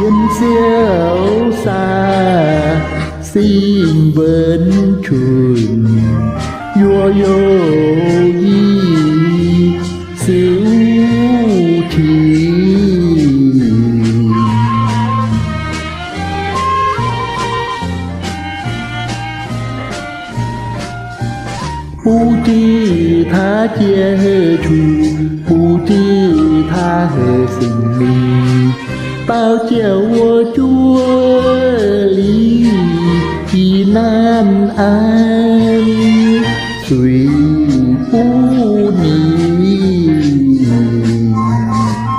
dân xéo xa, xin bên trường vô vô di xíu thì. U chi tha chia hê chu bao chiều chúa lý chỉ nan an suy phú ni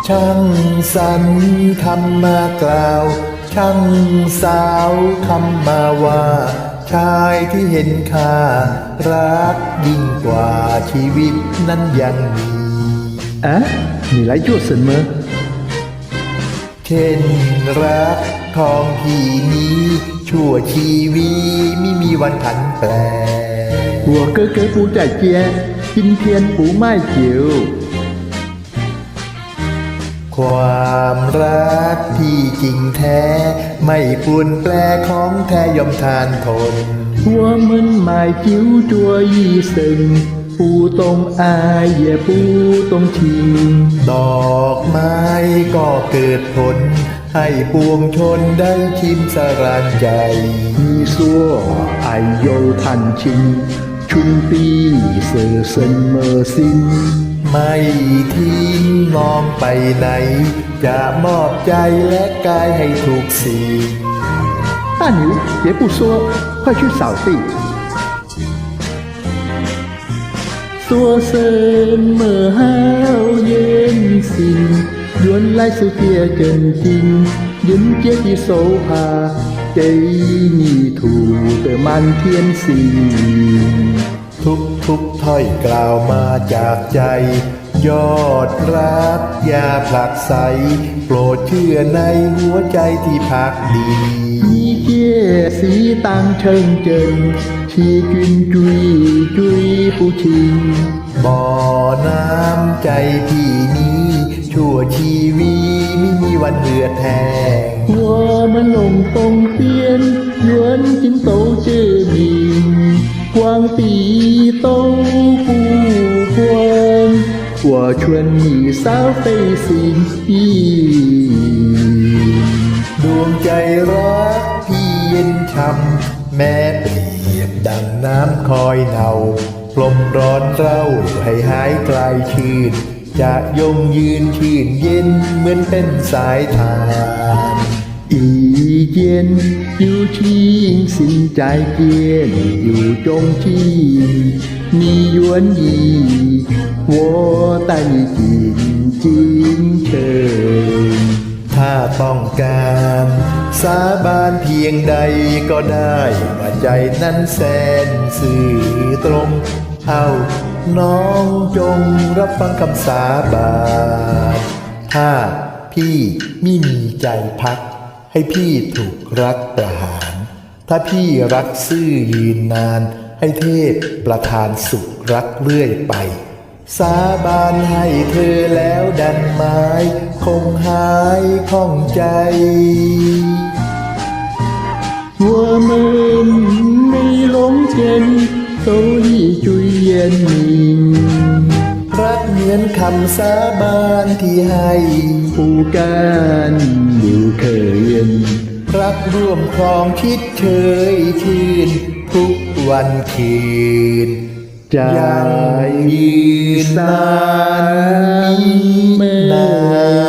trăng sắn thăm ma cào ช่างสาวทำมาว่า ชายที่เห็นค่า รักยิ่งกว่าชีวิตนั้นยังมีอะมีหลายจุดเสมอ เช่นรักทองที่นี้ ชั่วชีวีไม่มีวันผันแปรหัวเก๋เก๋ปูจ่ายเจียกินเทียนปูไม่เจียวความรักที่จริงแท้ ไม่ปูนแปลของแท้ยอมทานทนหัวมันหมายจิ้วจัวยี่สึง ผู้ตรงอายอย่าผู้ตรงทิ้งดอกไม้ก็เกิดผล ให้ปวงชนได้ชิมสรานใจมีซัวไอโยทันชิง ชุนปีเสือเซนเมอร์ซิน ไม่ทิ้งน้องไปไหน จะมอบใจและกายให้ถูกสิ่ป้าหนิวเดี๋ยวปู่ซัวค่อยช่วยสาวติ xua sơn mở hao yên xin Duốn lai sự kia chân chinh Dính kia thì xấu hà Cây nhị thủ tờ man thiên sinh Thúc thúc thôi cào ma chạc chay ยอดรักยาผลักใส โปรดเชื่อในหัวใจที่พักดีเยี่ยสีตังเชิงเจิง ชีจุนจุยจุยผู้ชิงบ่อน้ำใจที่นี้ ชั่วชีวีไม่มีวันเหือแทงหัวมันลงตรงเตียนหยวนจินโตเจอมิงกวางตีโตผู้ควรว่าชวนมีสาวไปสิงอีดวงใจรักที่เย็นช้ำแม้ปี ดังน้ำคอยเนาพลมร้อนเร่าให้หายคลายชื่น จะยงยืนชื่นเย็นเหมือนเป็นสายทาน 一见有情，心再见有衷情。你愿意，我带你进京城。 ถ้าต้องการ สาบานเพียงใดก็ได้ว่าใจนั้นแสนสื่อตรง เอาน้องจงรับฟังคำสาบานถ้าพี่ไม่มีใจพัก ให้พี่ถูกรักประหาร ถ้าพี่รักซื่อยืนนาน ให้เทพประทานสุขรักเรื่อยไป สาบานให้เธอแล้ว ดันไม้ คงหายข้องใจ 我们没龙见，都一追烟明。 รักเหมือนคำสาบานที่ให้ 不敢有可言， รักร่วมครองคิดเชยชื่น ทุกวันคืน ใ จยังยืนนานเมื่นาอ